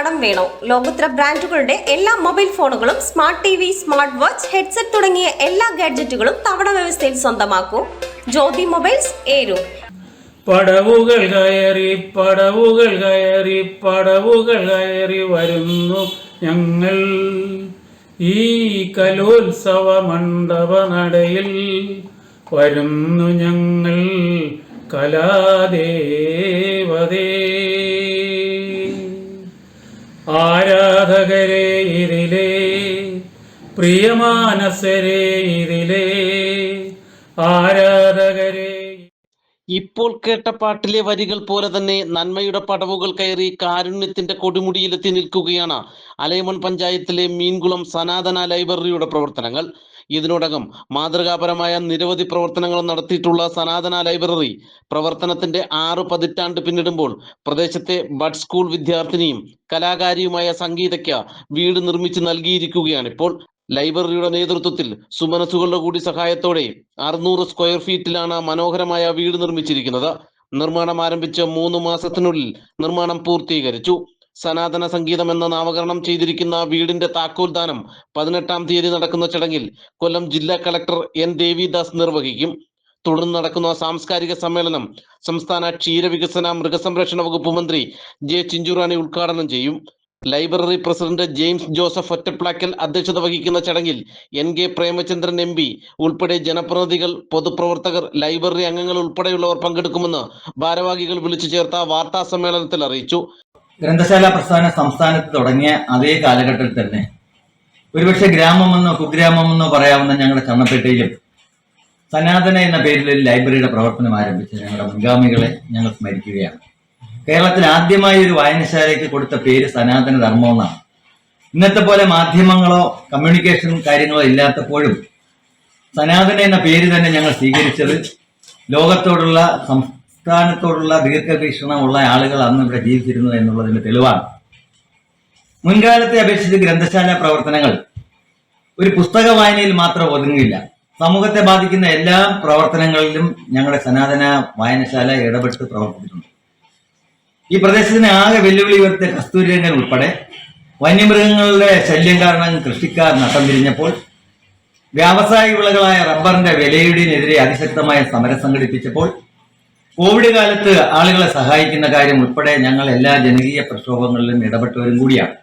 കടം വേണോ? ലോകോത്തര ബ്രാൻഡുകളുടെ എല്ലാ മൊബൈൽ ഫോണുകളും smart T V smart watch headset തുടങ്ങിയ എല്ലാ ഗാഡ്ജറ്റുകളും തവണ വ്യവസ്ഥയിൽ സ്വന്തമാക്കൂ. ജ്യോതി മൊബൈൽസ് ഏരു പടവുകൾ കയറി പടവുകൾ കയറി പടവുകൾ കയറി വരുന്നു ഞങ്ങൾ. ഈ കലോത്സവ മണ്ഡപ നടയിൽ വരുന്നു ഞങ്ങൾ. കലാദേവതേ. ഇതിലേ ഇപ്പോൾ കേട്ട പാട്ടിലെ വരികൾ പോലെ തന്നെ നന്മയുടെ പടവുകൾ കയറി കാരുണ്യത്തിന്റെ കൊടുമുടിയിലെത്തി നിൽക്കുകയാണ് അലയമൺ പഞ്ചായത്തിലെ മീൻകുളം സനാതന ലൈബ്രറിയുടെ പ്രവർത്തനങ്ങൾ. ഇതിനോടകം മാതൃകാപരമായ നിരവധി പ്രവർത്തനങ്ങൾ നടത്തിയിട്ടുള്ള സനാതന ലൈബ്രറി പ്രവർത്തനത്തിന്റെ ആറ് പതിറ്റാണ്ട് പിന്നിടുമ്പോൾ പ്രദേശത്തെ ബഡ് സ്കൂൾ വിദ്യാർത്ഥിനിയും കലാകാരിയുമായ സംഗീതയ്ക്ക് വീട് നിർമ്മിച്ചു നൽകിയിരിക്കുകയാണ് ഇപ്പോൾ ലൈബ്രറിയുടെ നേതൃത്വത്തിൽ സുമനസുകളുടെ കൂടി സഹായത്തോടെ അറുന്നൂറ് സ്ക്വയർ ഫീറ്റിലാണ് മനോഹരമായ വീട് നിർമ്മിച്ചിരിക്കുന്നത്. നിർമ്മാണം ആരംഭിച്ച മൂന്ന് മാസത്തിനുള്ളിൽ നിർമ്മാണം പൂർത്തീകരിച്ചു. സനാതന സംഗീതം എന്ന നാമകരണം ചെയ്തിരിക്കുന്ന വീടിന്റെ താക്കോൽദാനം പതിനെട്ടാം തീയതി നടക്കുന്ന ചടങ്ങിൽ കൊല്ലം ജില്ലാ കളക്ടർ എൻ ദേവിദാസ് നിർവഹിക്കും. തുടർന്ന് നടക്കുന്ന സാംസ്കാരിക സമ്മേളനം സംസ്ഥാന ക്ഷീരവികസന മൃഗസംരക്ഷണ വകുപ്പ് മന്ത്രി ജെ ചിഞ്ചുറാണി ഉദ്ഘാടനം ചെയ്യും. Library president James Joseph Ottaplakkal അധ്യക്ഷത വഹിക്കുന്ന ചടങ്ങിൽ N K Premachandran M P ഉൾപ്പെടെ ജനപ്രതിനിധികൾ പൊതുപ്രവർത്തകർ ലൈബ്രറി അംഗങ്ങൾ ഉൾപ്പെടെയുള്ളവർ പങ്കെടുക്കുമെന്ന് ഭാരവാഹികൾ വിളിച്ചു ചേർത്ത വാർത്താ സമ്മേളനത്തിൽ അറിയിച്ചു. ഗ്രന്ഥശാല പ്രസ്ഥാനം സംസ്ഥാനത്ത് തുടങ്ങിയ അതേ കാലഘട്ടത്തിൽ തന്നെ ഒരുപക്ഷെ ഗ്രാമമെന്നോ കുഗ്രാമമെന്നോ പറയാവുന്ന ഞങ്ങളുടെ ചണ്ണപ്പേട്ടയിലും സനാതന എന്ന പേരിൽ ലൈബ്രറിയുടെ പ്രവർത്തനം ആരംഭിച്ച ഞങ്ങളുടെ മുൻഗാമികളെ ഞങ്ങൾ സ്മരിക്കുകയാണ്. കേരളത്തിൽ ആദ്യമായി ഒരു വായനശാലയ്ക്ക് കൊടുത്ത പേര് സനാതന ധർമ്മം എന്നാണ്. ഇന്നത്തെ പോലെ മാധ്യമങ്ങളോ കമ്മ്യൂണിക്കേഷൻ കാര്യങ്ങളോ ഇല്ലാത്തപ്പോഴും സനാതന എന്ന പേര് തന്നെ ഞങ്ങൾ സ്വീകരിച്ചത് ലോകത്തോടുള്ള സംസ്ഥാനത്തോടുള്ള ദീർഘവീക്ഷണമുള്ള ആളുകൾ അന്ന് ഇവിടെ ജീവിച്ചിരുന്നു എന്നുള്ളതിന്റെ തെളിവാണ്. മുൻകാലത്തെ അപേക്ഷിച്ച് ഗ്രന്ഥശാല പ്രവർത്തനങ്ങൾ ഒരു പുസ്തക വായനയിൽ മാത്രം ഒതുങ്ങില്ല സമൂഹത്തെ ബാധിക്കുന്ന എല്ലാ പ്രവർത്തനങ്ങളിലും ഞങ്ങളുടെ സനാതന വായനശാല ഇടപെട്ട് പ്രവർത്തിച്ചിട്ടുണ്ട്. ഈ പ്രദേശത്തിന് ആകെ വെല്ലുവിളി ഉയർത്തിയ കസ്തൂരിരംഗൻ ഉൾപ്പെടെ വന്യമൃഗങ്ങളുടെ ശല്യം കാരണം കൃഷിക്കാർ നട്ടം തിരിഞ്ഞപ്പോൾ വ്യാവസായിക വിളകളായ റബ്ബറിന്റെ വിലയിടിനെതിരെ അതിശക്തമായ സമരം സംഘടിപ്പിച്ചപ്പോൾ കോവിഡ് കാലത്ത് ആളുകളെ സഹായിക്കുന്ന കാര്യം ഉൾപ്പെടെ ഞങ്ങൾ എല്ലാ ജനകീയ പ്രക്ഷോഭങ്ങളിലും ഇടപെട്ടവരും കൂടിയാണ്.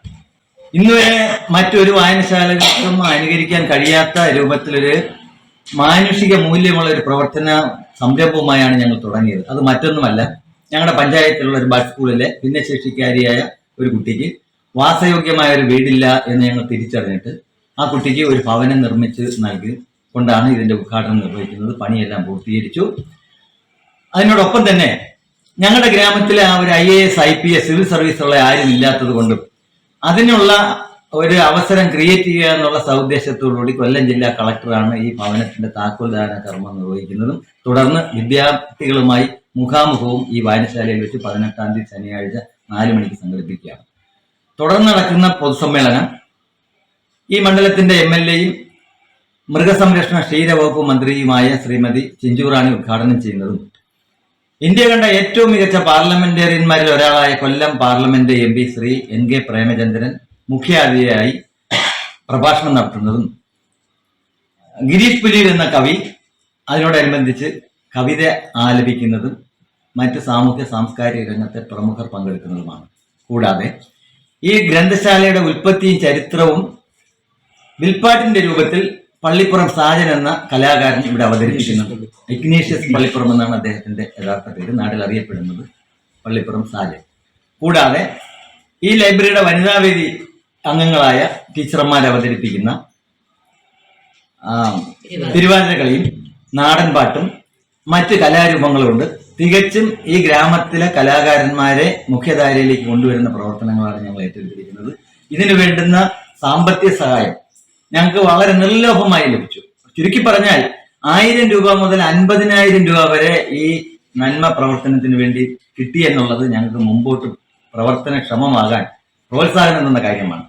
ഇന്നുവരെ മറ്റൊരു വായനശാലകൾക്കും അനുകരിക്കാൻ കഴിയാത്ത രൂപത്തിലൊരു മാനുഷിക മൂല്യമുള്ള ഒരു പ്രവർത്തന സംരംഭവുമായാണ് ഞങ്ങൾ തുടങ്ങിയത്. അത് മറ്റൊന്നുമല്ല. ഞങ്ങളുടെ പഞ്ചായത്തിലുള്ള ഒരു ബസ് സ്കൂളിലെ ഭിന്നശേഷിക്കാരിയായ ഒരു കുട്ടിക്ക് വാസയോഗ്യമായ ഒരു വീടില്ല എന്ന് ഞങ്ങൾ തിരിച്ചറിഞ്ഞിട്ട് ആ കുട്ടിക്ക് ഒരു ഭവനം നിർമ്മിച്ച് നൽകി. കൊണ്ടാണ് ഇതിന്റെ ഉദ്ഘാടനം നിർവഹിക്കുന്നത്. പണിയെല്ലാം പൂർത്തീകരിച്ചു. അതിനോടൊപ്പം തന്നെ ഞങ്ങളുടെ ഗ്രാമത്തിലെ ആ ഒരു I A S I P S civil service ഉള്ള ആരും ഇല്ലാത്തത് കൊണ്ടും അതിനുള്ള ഒരു അവസരം ക്രിയേറ്റ് ചെയ്യുക എന്നുള്ള സൗദ്ദേശത്തോടുകൂടി കൊല്ലം ജില്ലാ കളക്ടറാണ് ഈ ഭവനത്തിന്റെ താക്കോൽദാന കർമ്മം നിർവഹിക്കുന്നതും. തുടർന്ന് വിദ്യാർത്ഥികളുമായി മുഖാമുഖവും ഈ വായനശാലയിൽ വെച്ച് പതിനെട്ടാം തീയതി ശനിയാഴ്ച നാല് മണിക്ക് സംഘടിപ്പിക്കുകയാണ്. തുടർന്ന് നടക്കുന്ന പൊതുസമ്മേളനം ഈ മണ്ഡലത്തിന്റെ എം എൽ എയും മൃഗസംരക്ഷണ ക്ഷീരവകുപ്പ് മന്ത്രിയുമായ ശ്രീമതി ചിഞ്ചുറാണി ഉദ്ഘാടനം ചെയ്യുന്നതും ഇന്ത്യ കണ്ട ഏറ്റവും മികച്ച പാർലമെന്റേറിയന്മാരിൽ ഒരാളായ Kollam parliament M P Shri N K Premachandran മുഖ്യാതിഥിയായി പ്രഭാഷണം നടത്തുന്നതും ഗിരീഷ് പുലിയിൽ എന്ന കവി അതിനോടനുബന്ധിച്ച് കവിത ആലപിക്കുന്നതും മറ്റ് സാമൂഹ്യ സാംസ്കാരിക രംഗത്തെ പ്രമുഖർ പങ്കെടുക്കുന്നതുമാണ്. കൂടാതെ ഈ ഗ്രന്ഥശാലയുടെ ഉൽപ്പത്തിയും ചരിത്രവും വിൽപ്പാട്ടിന്റെ രൂപത്തിൽ പള്ളിപ്പുറം സാജൻ എന്ന കലാകാരൻ ഇവിടെ അവതരിപ്പിക്കുന്നുണ്ട് ഇഗ്നേഷ്യസ് പള്ളിപ്പുറം എന്നാണ് അദ്ദേഹത്തിന്റെ യഥാർത്ഥ പേര്. നാട്ടിൽ അറിയപ്പെടുന്നത് പള്ളിപ്പുറം സാജൻ. കൂടാതെ ഈ ലൈബ്രറിയുടെ വനിതാവേദി അംഗങ്ങളായ ടീച്ചർമാർ അവതരിപ്പിക്കുന്ന തിരുവാതിരകളിയും നാടൻ പാട്ടും മറ്റ് കലാരൂപങ്ങളുമുണ്ട്. തികച്ചും ഈ ഗ്രാമത്തിലെ കലാകാരന്മാരെ മുഖ്യധാരയിലേക്ക് കൊണ്ടുവരുന്ന പ്രവർത്തനങ്ങളാണ് ഞങ്ങൾ ഏറ്റെടുത്തിരിക്കുന്നത്. ഇതിനു വേണ്ടുന്ന സാമ്പത്തിക സഹായം ഞങ്ങൾക്ക് വളരെ നിർലോഭമായി ലഭിച്ചു. ചുരുക്കി പറഞ്ഞാൽ ആയിരം രൂപ മുതൽ അൻപതിനായിരം രൂപ വരെ ഈ നന്മ പ്രവർത്തനത്തിന് വേണ്ടി കിട്ടി എന്നുള്ളത് ഞങ്ങൾക്ക് മുമ്പോട്ട് പ്രവർത്തനക്ഷമമാകാൻ പ്രോത്സാഹനം എന്ന കാര്യമാണ്.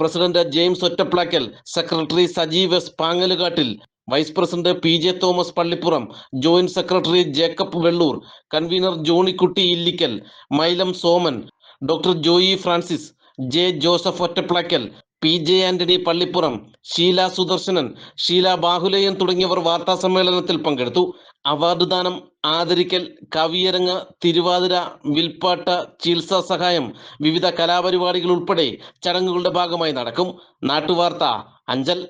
President James Ottaplakkal secretary Sajeev S Pangalukattil vice president P J Thomas Pallippuram joint secretary Jacob Vellur convener Johnykutty Illikkal Mylam Soman doctor Joy Francis J Joseph Ottaplakkal P J Antony Pallippuram Sheela Sudarshanan Sheela Bahulayan തുടങ്ങിയവർ വാർത്താ സമ്മേളനത്തിൽ പങ്കെടുത്തു. Award ദാനം ആദരിക്കൽ കവിയരങ്ങ് തിരുവാതിര വിൽപ്പാട്ട് ചികിത്സാ സഹായം വിവിധ കലാപരിപാടികൾ ഉൾപ്പെടെ ചടങ്ങുകളുടെ ഭാഗമായി നടക്കും. നാട്ടുവാർത്ത അഞ്ചൽ.